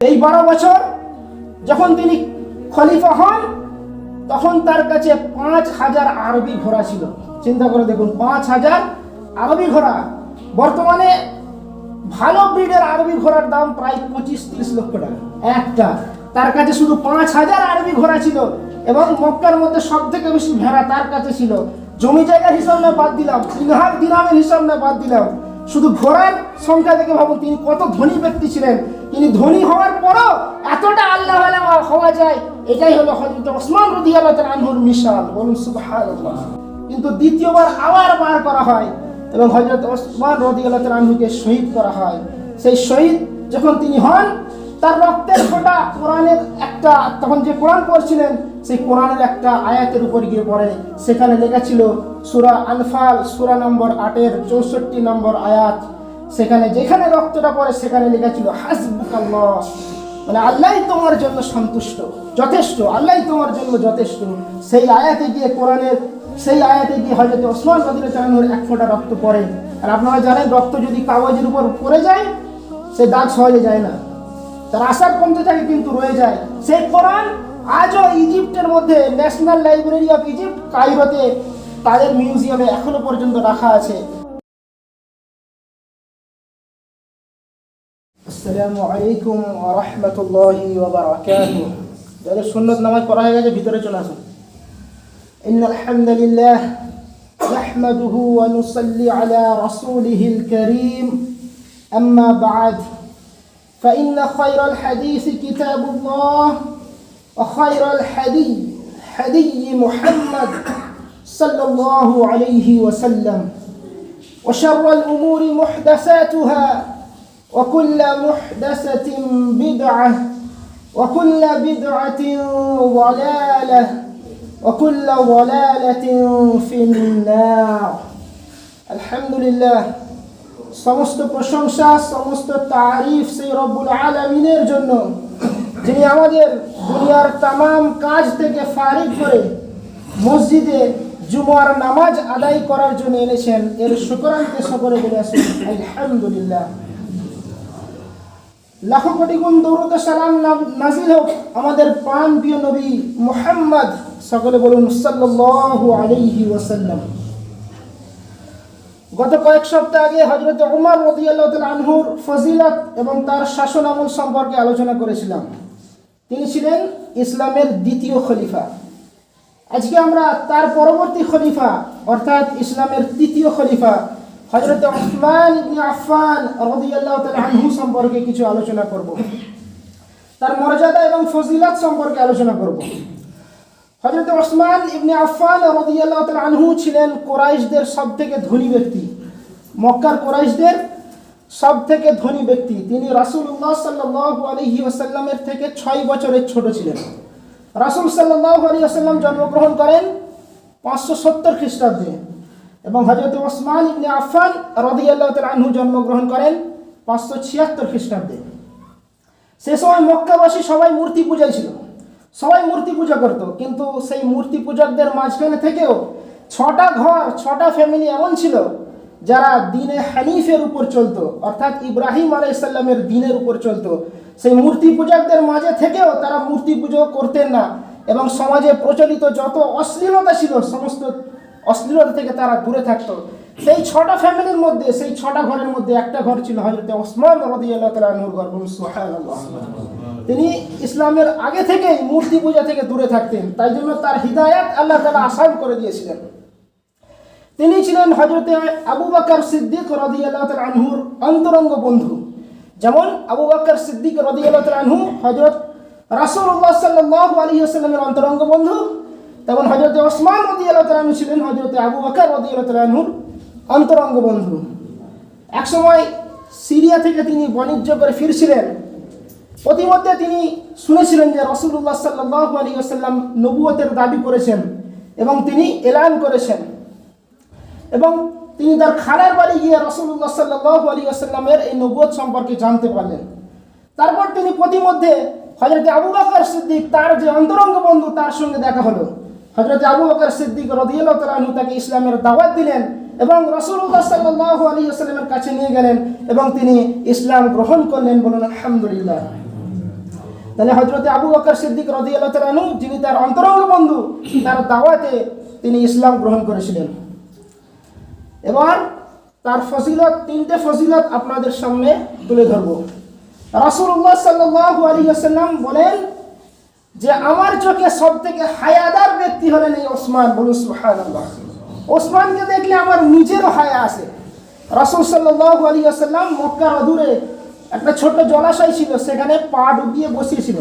এই বারো বছর যখন তিনি খলিফা হন, তখন তার কাছে পাঁচ হাজার আরবি ঘোড়া ছিল। চিন্তা করে দেখুন, পাঁচ হাজার আরবি ঘোড়া। বর্তমানে ভালো ব্রিডের আরবি ঘোড়ার দাম প্রায় পঁচিশ তিরিশ লক্ষ টাকা। একটা। তার কাছে শুধু পাঁচ হাজার আরবি ঘোড়া ছিল এবং মক্কার মধ্যে সব থেকে বেশি ভেড়া তার কাছে ছিল। জমি জায়গার হিসাব না বাদ দিলাম ইনহার দিনামের হিসাব না বাদ দিলাম। শুধু ঘোড়ার সংখ্যা থেকে ভাবুন তিনি কত ধনী ব্যক্তি ছিলেন। তিনি ধনী হওয়ার পরও এতটা আল্লাহ হওয়া যায়, এটাই হলো হজরত ওসমান রদি আল্লাহ মিশাল বলুন সুবহানাল্লাহ। কিন্তু দ্বিতীয়বার আবার বার করা হয় এবং হজরত ওসমান রদি আল্লাহ শহীদ করা হয়। সেই শহীদ যখন তিনি হন, তার রক্তের ফোঁটা কোরআনের একটা, তখন যে কোরআন পড়ছিলেন, সেই কোরআনের একটা আয়াতের উপর গিয়ে পড়ে। সেখানে লেখা ছিল, সুরা আনফাল, সুরা নম্বর আটের চৌষট্টি নম্বর আয়াত। সেখানে যেখানে রক্তটা পড়ে, সেখানে লেখা ছিল, হাসবুকাল্লাহ। মানে আল্লাহই তোমার জন্য সন্তুষ্ট, যথেষ্ট আল্লাহই তোমার জন্য যথেষ্ট। সেই আয়াতে গিয়ে কোরআনের, সেই আয়াতে গিয়ে হয়তো ওসমান রদিল্লাহ চালানোর এক ফোঁটা রক্ত পড়ে। আর আপনারা জানেন, রক্ত যদি কাগজের উপর পড়ে যায়, সে দাগ সহজে যায় না। তার আশার কমতে থাকে কিন্তু রয়ে যায়। সেই কোরআন আজও ইজিপ্টের মধ্যে, ন্যাশনাল লাইব্রেরি অফ ইজিপ্ট কাইরোতে তাদের মিউজিয়ামে এখনও পর্যন্ত রাখা আছে। আসসালামু আলাইকুম ওয়া রাহমাতুল্লাহি ওয়া বারাকাতুহু যাদের সুন্নত নামাজ পড়া হয়ে গেছে ভিতরে চলে আসুন إن الحمد لله نحمده ونصلي على رسوله الكريم أما بعد فإن خير الحديث كتاب الله وخير الحدي حدي محمد صلى الله عليه وسلم وشر الأمور محدثاتها وكل محدثة بدعة وكل بدعة ضلالة وكل ضلالة في النار الحمد لله সমস্ত প্রশংসা সমস্ত তারিফ সেই রব্বুল আলমিনের জন্য যিনি আমাদের দুনিয়ার তামাম কাজ থেকে ফারিক করে মসজিদে জুমার নামাজ আদায় করার জন্য এনেছেন এর শুকরান্তে সকলে বলে আসুন আলহামদুলিল্লাহ লাখো কোটি গুণ দৌড়তে সালাম নাজিল হোক আমাদের প্রাণ প্রিয় নবী মুহাম্মদ, সকলে বলুন সাল্লাল্লাহু ওয়াসাল্লাম। গত কয়েক সপ্তাহ আগে হজরত উমর রদিয়াল্লাহ আনহুর ফজিলত এবং তার শাসন আমল সম্পর্কে আলোচনা করেছিলাম। তিনি ছিলেন ইসলামের দ্বিতীয় খলিফা। আজকে আমরা তার পরবর্তী খলিফা, অর্থাৎ ইসলামের তৃতীয় খলিফা হজরত ওসমান ইবনে আফফান রদিয়াল্লাহ তাআলা আনহু সম্পর্কে কিছু আলোচনা করব। তার মর্যাদা এবং ফজিলত সম্পর্কে আলোচনা করব। হজরত ওসমান ইবনে আফফান রদিয়াল্লাহ তাআলা আনহু ছিলেন কোরাইশদের সব থেকে ধনী ব্যক্তি। মক্কার কোরাইশদের সব থেকে ধনী ব্যক্তি। তিনি রাসূলুল্লাহ সাল্লাল্লাহু আলাইহি ওয়াসাল্লামের থেকে ছয় বছরের ছোট ছিলেন। রাসূল সাল্লাল্লাহু আলাইহি ওয়াসাল্লাম জন্মগ্রহণ করেন পাঁচশো সত্তর খ্রিস্টাব্দে। এবং হজরত ওসমান ইবনে আফফান রদিয়াল্লাহ তাআলা আনহু জন্মগ্রহণ করেন পাঁচশো ছিয়াত্তর খ্রিস্টাব্দে। সে সময় মক্কাবাসী সবাই মূর্তি পূজায় ছিল। সবাই মূর্তি পূজা করত, কিন্তু সেই মূর্তি পূজকদের মাঝখানে থেকেও ছটা ঘর, ছটা ফ্যামিলি এমন ছিল যারা দিনে হানিফের উপর চলতো, অর্থাৎ ইব্রাহিম আলাইসাল্লামের দিনের উপর চলতো। সেই মূর্তি পূজকদের মাঝে থেকেও তারা মূর্তি পুজো করতেন না এবং সমাজে প্রচলিত যত অশ্লীলতা ছিল, সমস্ত অশ্লীলতা থেকে তারা দূরে থাকতো। সেই ছটা ফ্যামিলির মধ্যে, সেই ছটা ঘরের মধ্যে একটা ঘর ছিল হজরত ওসমান রদিয়াল্লাহ তালাহুর ঘর। তিনি ইসলামের আগে থেকেই মূর্তি পূজা থেকে দূরে থাকতেন। তাই জন্য তার হৃদায়াত আল্লাহ তালা আসান করে দিয়েছিলেন। তিনি ছিলেন হজরতে আবু বাকর সিদ্দিক রদিয়াল্লাহ আনহুর অন্তরঙ্গ বন্ধু। যেমন আবু বাকর সিদ্দিক রদিয়াল্লাহ আনহু হজরত রাসূলুল্লাহ সাল্লাল্লাহু আলাইহি ওয়াসাল্লামের অন্তরঙ্গ বন্ধু তেমন হজরত ওসমান তাআলা আনহু ছিলেন হজরত আবু বকর তাআলা আনহুর অন্তরঙ্গ বন্ধু একসময় সিরিয়া থেকে তিনি বাণিজ্য করে ফিরছিলেন। প্রতিমধ্যে তিনি শুনেছিলেন যে রসুল্লাহ সাল্লাহ আলী আসাল্লাম নবুয়তের দাবি করেছেন এবং তিনি এলান করেছেন। এবং তিনি তার খানের বাড়ি গিয়ে রসুল্লাহ সাল্লাহ আলী আসাল্লামের এই নবুয়ত সম্পর্কে জানতে পারলেন। তারপর তিনি প্রতিমধ্যে হজরত আবু বকর সিদ্দিক তার যে অন্তরঙ্গ বন্ধু তার সঙ্গে দেখা হলো। হজরত আবু বকর সিদ্দিক রদিয়াল্লাহ তালু তাকে ইসলামের দাওয়াত দিলেন এবং রসুল্লাহ সাল্লাহ আলী আসাল্লামের কাছে নিয়ে গেলেন এবং তিনি ইসলাম গ্রহণ করলেন বলুন আলহামদুলিল্লাহ। তাহলে হজরতে আবু বকর সিদ্দিক রদি আল্লাহ তালু যিনি তার অন্তরঙ্গ বন্ধু, তার দাওয়াতে তিনি ইসলাম গ্রহণ করেছিলেন। এবার তার ফজিলত, তিনটে ফজিলত আপনাদের সামনে তুলে ধরব। রাসূলুল্লাহ সাল্লাল্লাহু আলাইহি ওয়াসাল্লাম বলেন যে আমার চোখে সব থেকে হায়াদার ব্যক্তি হলেন এই ওসমান, বলুন সুবহানাল্লাহ। ওসমানকে দেখলে আমার নিজেরও হায়া আসে। রাসূল সাল্লাল্লাহু আলাইহি ওয়াসাল্লাম মক্কার অদূরে একটা ছোট্ট জলাশয় ছিল, সেখানে পা ডুবিয়ে বসিয়েছিল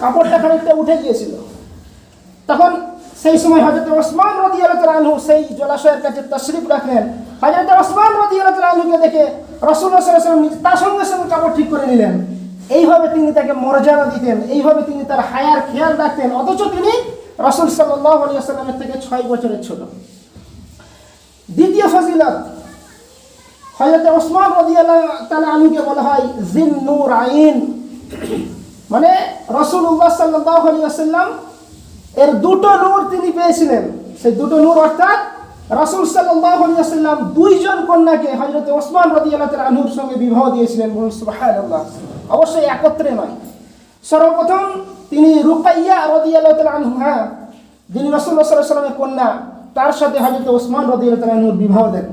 কাপড়টা খানিকটা উঠে গিয়েছিল। তখন সেই সময় হজরত ওসমান রদি আনহু সেই জলাশয়ের কাছে তশরিফ রাখলেন। হজরত ওসমান রদি আনহুকে দেখে রসুল্লাহ সাল্লাম তার সঙ্গে সঙ্গে কাপড় ঠিক করে নিলেন। এইভাবে তিনি তাকে মর্যাদা দিতেন, এইভাবে তিনি তার হায়ার খেয়াল রাখতেন, অথচ তিনি রসুল সাল্লাহ থেকে ছয় বছরের ছোট। দ্বিতীয় ফজিলত হজরত ওসমান রদি তালা আলুকে বলা হয় জিন নূর আইন মানে রসুল্লাহ সাল্লাহ আলী আসাল্লাম এর দুটো নূর তিনি পেয়েছিলেন। সেই দুটো নূর অর্থাৎ রাসুল সাল্লাম দুইজন কন্যাকে হজরত ওসমান রদি আনহুর সঙ্গে বিবাহ দিয়েছিলেন অবশ্যই একত্রে নয়। সর্বপ্রথম তিনি রুকাইয়া রদি আল্লাহ হ্যাঁ যিনি রসুল্লাহ সাল্লাহ সাল্লামের কন্যা, তার সাথে হজরত ওসমান রদি আনহুর বিবাহ দেন।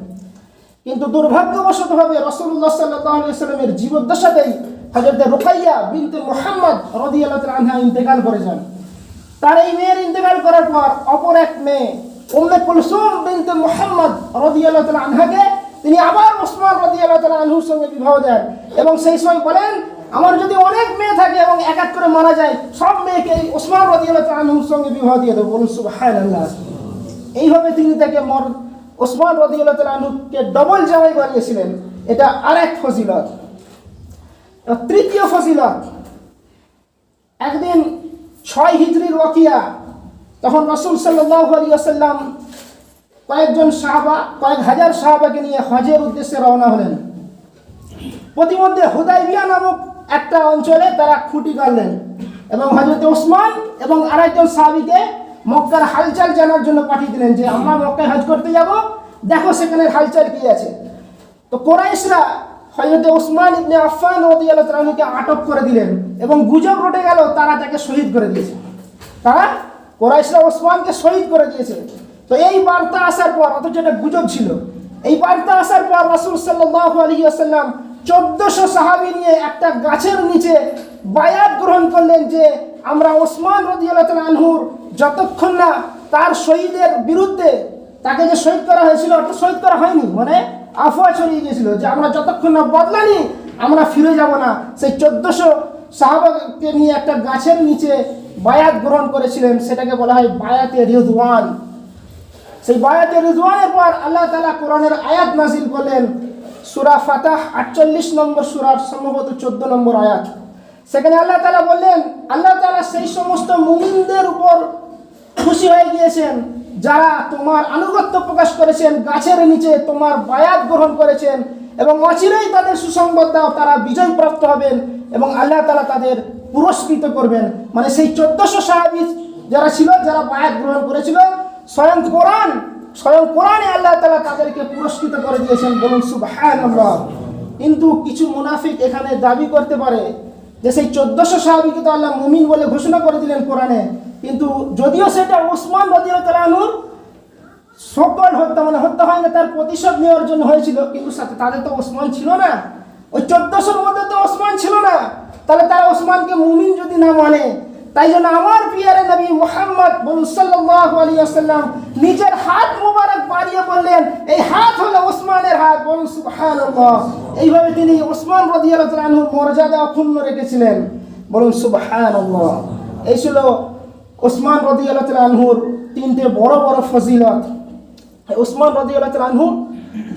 কিন্তু দুর্ভাগ্যবশতভাবে রসুল্লাহ সাল্লাহ সাল্লামের জীবদ্দশাতেই হজরত রুকাইয়া বিনতে মোহাম্মদ রদি আনহা ইন্তেকাল করে যান। তার এই মেয়ের ইন্তেকাল করার পর অপর এক মেয়ে উম্মে কুলসুম বিনতে মুহাম্মদ রাদিয়াল্লাহু তাআলা আনহাকে তিনি আবার ওসমান রাদিয়াল্লাহু তাআলা আনহুর সঙ্গে বিবাহ দেন। এবং সেই সময় বলেন, আমার যদি অনেক মেয়ে থাকে এবং এক এক করে মারা যায়, সব মেয়েকে ওসমান রাদিয়াল্লাহু তাআলা আনহুর সঙ্গে বিবাহ দিয়ে দেবো। বলুন, সুবহানাল্লাহ। এইভাবে তিনি তাকে মর ওসমান রাদিয়াল্লাহু তাআলা আনহুকে ডবল জামাই বানিয়েছিলেন এটা আরেক ফজিলত। তৃতীয় ফজিলত। একদিন ছয় হিজড়ির ওয়াকিয়া তখন রসুল আসাল্লাম কয়েকজন সাহাবা, কয়েক হাজার সাহাবাকে নিয়ে হজের উদ্দেশ্যে রওনা হলেন। প্রতিমধ্যে হুদাইবিয়া নামক একটা অঞ্চলে তারা খুঁটি গাড়লেন এবং হজরত ওসমান এবং আরেকজন সাহাবিকে মক্কার হালচাল জানার জন্য পাঠিয়ে দিলেন যে, আমরা মক্কায় হজ করতে যাব, দেখো সেখানে হালচাল কি আছে। তো কোরাইশরা হজরত ওসমান ইবনে আফফান রাদিয়াল্লাহু তাআলাকে আটক করে দিলেন এবং গুজব রটে গেল, তারা তাকে শহীদ করে দিয়েছে। তারা কোরাইশরা ওসমানকে শহীদ করে দিয়েছে। তো এই বার্তা আসার পর, অথচ এটা গুজব ছিল, এই বার্তা আসার পর রাসূল সাল্লাল্লাহু আলাইহি ওয়াসাল্লাম চোদ্দশো সাহাবী নিয়ে একটা গাছের নিচে বায়াত গ্রহণ করলেন যে, আমরা ওসমান তাআলা আনহুর যতক্ষণ না তার শহীদের বিরুদ্ধে তাকে যে শহীদ করা হয়েছিল, অর্থাৎ শহীদ করা হয়নি মানে আফওয়া ছড়িয়ে গিয়েছিল যে, আমরা যতক্ষণ না বদলানি, আমরা ফিরে যাব না। সেই চোদ্দশো সাহাবাকে নিয়ে একটা গাছের নিচে বায়াত গ্রহণ করেছিলেন, সেটাকে বলা হয় বায়াতে রিজওয়ান সেই বায়াতে রিজওয়ানের পর আল্লাহ তালা কোরআনের আয়াত নাজিল করলেন, সুরা ফাতাহ আটচল্লিশ নম্বর সুরার সম্ভবত চোদ্দ নম্বর আয়াত। সেখানে আল্লাহ তালা বললেন, আল্লাহ তালা সেই সমস্ত মুমিনদের উপর খুশি হয়ে গিয়েছেন, যারা তোমার আনুগত্য প্রকাশ করেছেন, গাছের নিচে তোমার বায়াত গ্রহণ করেছেন, এবং অচিরেই তাদের সুসংবাদ দাও তারা বিজয় প্রাপ্ত হবেন। এবং আল্লাহ তালা তাদের পুরস্কৃত করবেন। মানে সেই চোদ্দশো সাহাবি যারা ছিল, যারা বায়াত গ্রহণ করেছিল, স্বয়ং কোরআন, স্বয়ং কোরআনে আল্লাহ তালা তাদেরকে পুরস্কৃত করে দিয়েছেন। বলুন সুবহান কিন্তু কিছু মুনাফিক এখানে দাবি করতে পারে যে সেই চোদ্দশো সাহাবিকে তো আল্লাহ মুমিন বলে ঘোষণা করে দিলেন কোরআনে। কিন্তু যদিও সেটা ওসমান রাজিউর সকল হত্যা মানে হত্যা হয় না, তার প্রতিশোধ নেওয়ার জন্য হয়েছিল, কিন্তু তাদের তো ওসমান ছিল না। ওই চোদ্দশোর মধ্যে তো ওসমান ছিল না। তাহলে তারা ওসমানকে মুমিন যদি না মানে তাই জন্য আমার পিয়ারে নবী মোহাম্মদ ওয়াসাল্লাম নিজের হাত মোবারক বাড়িয়ে বললেন, এই হাত হলো ওসমানের হাত। বলুন এইভাবে তিনি ওসমান তাআলা মর্যাদা অক্ষুণ্ণ রেখেছিলেন। বলুন সুবহানাল্লাহ। এই ছিল ওসমান আনহুর তিনটে বড় বড় ফজিলত। ওসমান তাআলা আনহু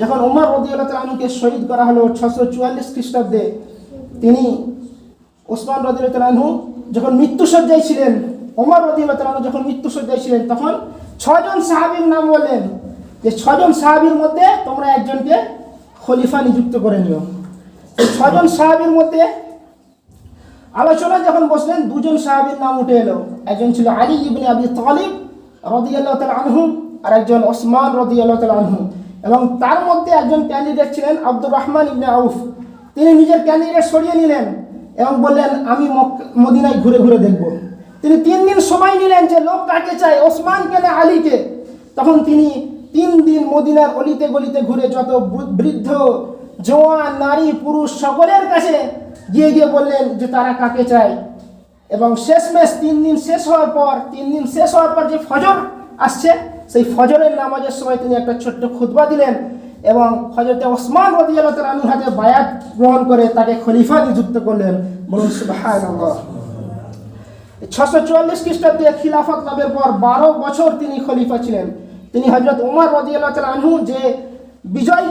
যখন ওমর রাদিয়াল্লাহু তাআলা আনহুকে শহীদ করা হলো ছশো চুয়াল্লিশ খ্রিস্টাব্দে, তিনি ওসমান রাদিয়াল্লাহু তাআলা আনহু যখন মৃত্যুসজ্জায় ছিলেন ওমর রাদিয়াল্লাহু তাআলা আনহু যখন মৃত্যুসজ্জায় ছিলেন, তখন ছজন সাহাবীর নাম বললেন যে ছজন সাহাবীর মধ্যে তোমরা একজনকে খলিফা নিযুক্ত করে নিও। ছজন সাহাবীর মধ্যে আলোচনা যখন বসলেন, দুজন সাহাবীর নাম উঠে এলো। একজন ছিল আলী ইবনে আবি তালিব রাদিয়াল্লাহু তাআলা আনহু আর একজন ওসমান রাদিয়াল্লাহু তাআলা আনহু। এবং তার মধ্যে একজন ক্যান্ডিডেট ছিলেন আব্দুর রহমান ইবনে আউফ। তিনি নিজের ক্যান্ডিডেট সরিয়ে নিলেন এবং বললেন, আমি মদিনায় ঘুরে ঘুরে দেখব। তিনি তিন দিন সময় নিলেন যে লোক কাকে চায় ওসমানকে না আলীকে তখন তিনি তিন দিন মদিনার অলিতে গলিতে ঘুরে যত বৃদ্ধ, জোয়ান, নারী, পুরুষ সকলের কাছে গিয়ে গিয়ে বললেন যে তারা কাকে চায়। এবং শেষমেশ তিন দিন শেষ হওয়ার পর, তিন দিন শেষ হওয়ার পর যে ফজর আসছে সেই ফজরের নামাজের সময় তিনি একটা ছোট্ট খুতবা দিলেন এবং হজরতে ওসমান রদিয়াল্লাহ তালুর হাতে বায়াত গ্রহণ করে তাকে খলিফা নিযুক্ত করলেন। বলুন ছশো চুয়াল্লিশ খ্রিস্টাব্দে খিলাফত লাভের পর বারো বছর তিনি খলিফা ছিলেন। তিনি হজরত উমর রদিয়াল্লাহ তাল আনহু যে বিজয়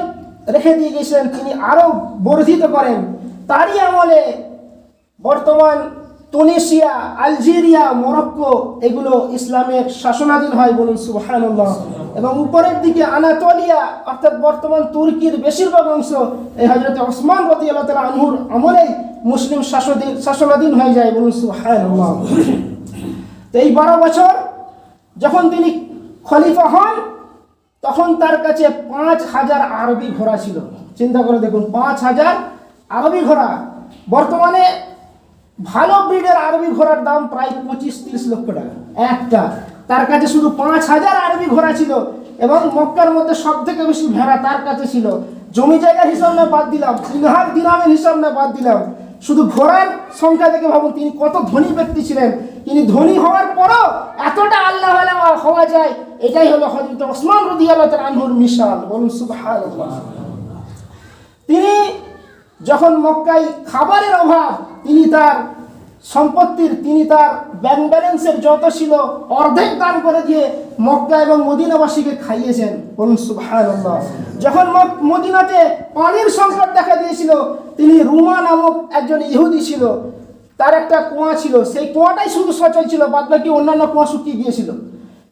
রেখে দিয়ে গেছিলেন তিনি আরও বর্ধিত করেন। তারই আমলে বর্তমান তুনিশিয়া, আলজেরিয়া, মরক্কো, এগুলো ইসলামের শাসনাধীন হয় বলুন সুবহানাল্লাহ। এবং উপরের দিকে আনাতোলিয়া, অর্থাৎ বর্তমান তুর্কির বেশিরভাগ অংশ, এই হজরত ওসমান রদি আল্লাহ তালা আনহুর আমলেই মুসলিম শাসনাধীন শাসনাধীন হয়ে যায় বলুন সুবহানাল্লাহ। তো এই বারো বছর যখন তিনি খলিফা হন, তখন তার কাছে পাঁচ হাজার আরবি ঘোড়া ছিল। চিন্তা করে দেখুন, পাঁচ হাজার আরবি ঘোড়া। বর্তমানে ভালো ব্রিডের আরবি ঘোড়ার দাম প্রায় পঁচিশ তিরিশ লক্ষ টাকা। একটা। তার কাছে শুধু পাঁচ হাজার আরবি ঘোড়া ছিল এবং মক্কার মধ্যে সব থেকে বেশি ভেড়া তার কাছে ছিল। জমি জায়গার হিসাব না বাদ দিলাম দিনহার দিনামের হিসাব না বাদ দিলাম। শুধু ঘোড়ার সংখ্যা থেকে ভাবুন, তিনি কত ধনী ব্যক্তি ছিলেন। তিনি ধনী হওয়ার পরও এতটা আল্লাহ হওয়া যায়, এটাই হলো হজরত ওসমান রদি আল্লাহ আনহুর মিশাল। বলুন, সুবহানাল্লাহ। তিনি যখন মক্কায় খাবারের অভাব, তিনি তার সম্পত্তির, তিনি তার ব্যাংক ব্যালেন্সের যত ছিল অর্ধেক দান করে দিয়ে মক্কা এবং মদিনাবাসীকে খাইয়েছেন। বলুন সুবহানাল্লাহ। যখন মদিনাতে পানির সংকট দেখা দিয়েছিল, তিনি রুমা নামক একজন ইহুদি ছিল, তার একটা কুয়া ছিল। সেই কুয়াটাই শুধু সচল ছিল বাদ বাকি অন্যান্য কুয়া শুকিয়ে গিয়েছিল।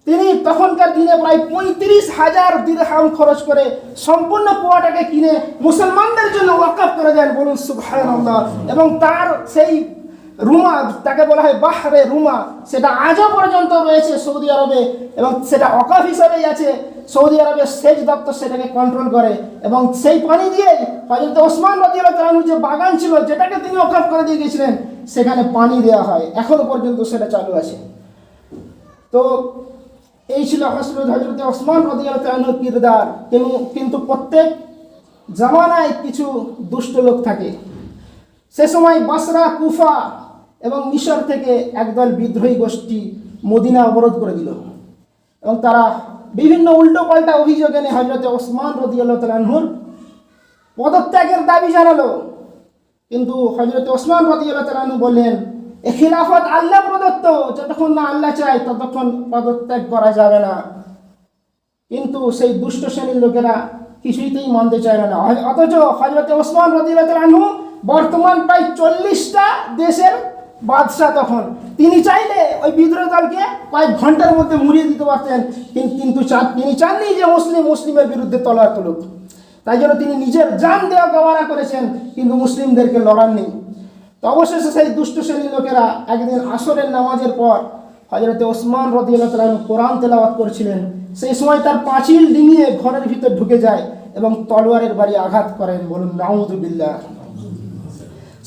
তিনি তখনকার দিনে প্রায় পঁয়ত্রিশ হাজার দিরহাম খরচ করে সম্পূর্ণ কুয়াটাকে কিনে মুসলমানদের জন্য ওয়াকাফ করে দেন বলুন সুবহানাল্লাহ। এবং তার সেই রুমা, তাকে বলা হয় বাহরে রুমা, সেটা আজও পর্যন্ত রয়েছে সৌদি আরবে এবং সেটা অকাফ হিসাবেই আছে। সৌদি আরবের সেচ দপ্তর সেটাকে কন্ট্রোল করে এবং সেই পানি দিয়ে হজরত ওসমান রাজিয়াল যে বাগান ছিল, যেটাকে তিনি অকাফ করে দিয়ে গেছিলেন সেখানে পানি দেওয়া হয়। এখনও পর্যন্ত সেটা চালু আছে। তো এই ছিল হজরত হজরত ওসমান রদিয়ালু কিরদার কিন্তু প্রত্যেক জামানায় কিছু দুষ্ট লোক থাকে। সে সময় বাসরা, কুফা এবং মিশর থেকে একদল বিদ্রোহী গোষ্ঠী মদিনা অবরোধ করে দিল। এবং তারা বিভিন্ন উল্টো পাল্টা অভিযোগ এনে হজরত ওসমান রদিয়াল্লাহ তালাহুর পদত্যাগের দাবি জানালো। কিন্তু হজরত ওসমান রদিয়াল্লাহ তালাহু বললেন খিলাফত আল্লাহ প্রদত্ত, যতক্ষণ না আল্লাহ চায়, ততক্ষণ পদত্যাগ করা যাবে না। কিন্তু সেই দুষ্ট শ্রেণির লোকেরা কিছুইতেই মানতে চায় না অথচ হজরত ওসমান রদিয়ালু বর্তমান প্রায় চল্লিশটা দেশের বাদশাহ তখন। তিনি চাইলে ওই বিদ্রোহ দলকে কয়েক ঘণ্টার মধ্যে মুড়িয়ে দিতে পারতেন, কিন- কিন্তু তিনি চাননি যে মুসলিম মুসলিমের বিরুদ্ধে তলার তুলুক। তাই জন্য তিনি নিজের জান দেওয়া গবারা করেছেন, কিন্তু মুসলিমদেরকে লড়াননি। অবশেষে সেই দুষ্ট শ্রেণির লোকেরা একদিন আসরের নামাজের পর হজরতে ওসমান রদিয়াল্লাহ কোরআন তেলাওয়াত করছিলেন। সেই সময় তার পাঁচিল ডিঙিয়ে ঘরের ভিতর ঢুকে যায় এবং তলোয়ারের বাড়ি আঘাত করেন বলুন নাউদুবিল্লাহ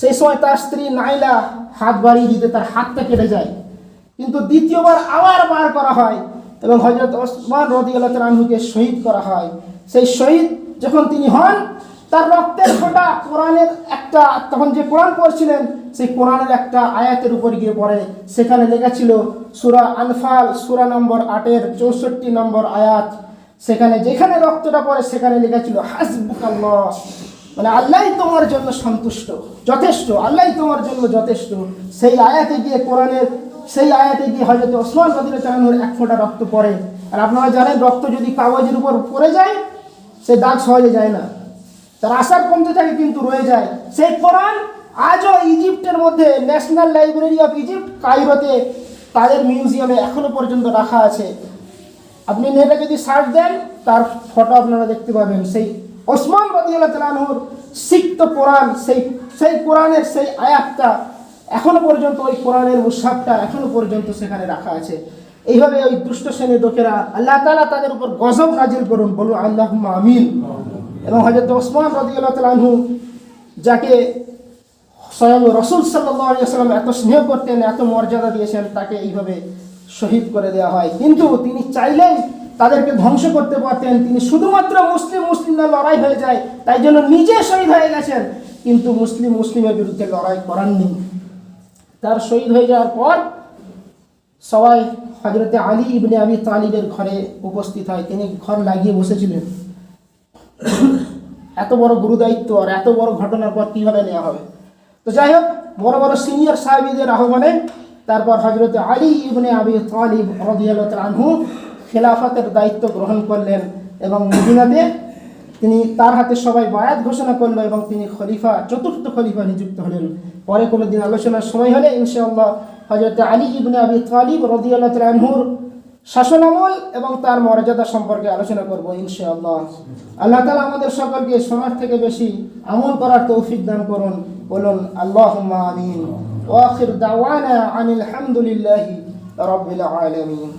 সেই সময় তার স্ত্রী নাইলা হাত বাড়িয়ে দিতে তার হাতটা কেটে যায়। কিন্তু দ্বিতীয়বার আবার বার করা হয় এবং হজরত ওসমান রদি আল্লাহ তালহুকে শহীদ করা হয়। সেই শহীদ যখন তিনি হন তার রক্তের ফোঁটা কোরআনের একটা, তখন যে কোরআন পড়ছিলেন, সেই কোরআনের একটা আয়াতের উপর গিয়ে পড়ে। সেখানে লেখা ছিল, সুরা আনফাল, সুরা নম্বর আটের চৌষট্টি নম্বর আয়াত। সেখানে যেখানে রক্তটা পড়ে, সেখানে লেখা ছিল, হাসবুকাল্লাহ। মানে আল্লাহ তোমার জন্য সন্তুষ্ট, যথেষ্ট, আল্লাহ তোমার জন্য যথেষ্ট। সেই আয়াতে গিয়ে কোরআনের, সেই আয়াতে গিয়ে হয়তো ওসমান রদিল চালানোর এক ফোঁটা রক্ত পড়ে। আর আপনারা জানেন, রক্ত যদি কাগজের উপর পড়ে যায়, সে দাগ সহজে যায় না। তার আশার কমতে থাকে কিন্তু রয়ে যায়। সেই কোরআন আজও ইজিপ্টের মধ্যে ন্যাশনাল লাইব্রেরি অফ ইজিপ্ট কাইরোতে তাদের মিউজিয়ামে এখনও পর্যন্ত রাখা আছে। আপনি নেটে যদি সার্চ দেন, তার ফটো আপনারা দেখতে পাবেন। সেই ওসমান রদিয়াল্লাহ তালাহুর সিক্ত কোরআন, সেই সেই কোরআনের সেই আয়াতটা এখনও পর্যন্ত ওই কোরআনের মুসাবটা এখনও পর্যন্ত সেখানে রাখা আছে। এইভাবে ওই দুষ্ট শ্রেণির লোকেরা আল্লাহ তালা তাদের উপর গজব নাজিল করুন। বলুন আল্লাহ আমিন। এবং হজরত ওসমান রদিয়াল্লাহ তালাহু যাকে স্বয়ং রসুল সাল্লাম এত স্নেহ করতেন, এত মর্যাদা দিয়েছেন, তাকে এইভাবে শহীদ করে দেওয়া হয়। কিন্তু তিনি চাইলেই তাদেরকে ধ্বংস করতে পারতেন। তিনি শুধুমাত্র মুসলিম মুসলিমরা লড়াই হয়ে যায়, তাই জন্য নিজে শহীদ হয়ে গেছেন। কিন্তু মুসলিম মুসলিমের বিরুদ্ধে লড়াই করাননি তার শহীদ হয়ে যাওয়ার পর সবাই হজরতে আলী ইবনে আবি তালিবের ঘরে উপস্থিত হয়। তিনি ঘর লাগিয়ে বসেছিলেন। এত বড় গুরুদায়িত্ব আর এত বড় ঘটনার পর কীভাবে নেওয়া হবে? তো যাই হোক, বড় বড় সিনিয়র সাহেবীদের আহ্বানে তারপর হজরত আলী ইবনে আবি তালিব রদিয়াল্লাহ আনহু খেলাফতের দায়িত্ব গ্রহণ করলেন এবং মদিনাতে তিনি তার হাতে সবাই বায়াত ঘোষণা করল এবং তিনি খলিফা, চতুর্থ খলিফা নিযুক্ত হলেন। পরে কোনো দিন আলোচনার সময় হলে ইনশাআল্লাহ হজরত আলী ইবনে আবি তালিব রদিয়াল্লাহ আনহুর শাসনামল এবং তার মর্যাদা সম্পর্কে আলোচনা করব ইনশাআল্লাহ। আল্লাহ তালা আমাদের সকলকে সমাজ থেকে বেশি আমল করার তৌফিক দান করুন। বলুন আল্লাহ আমিন। ওয়াখির দাওয়ানা আনিল হামদুলিল্লাহি রব্বিল আলামিন।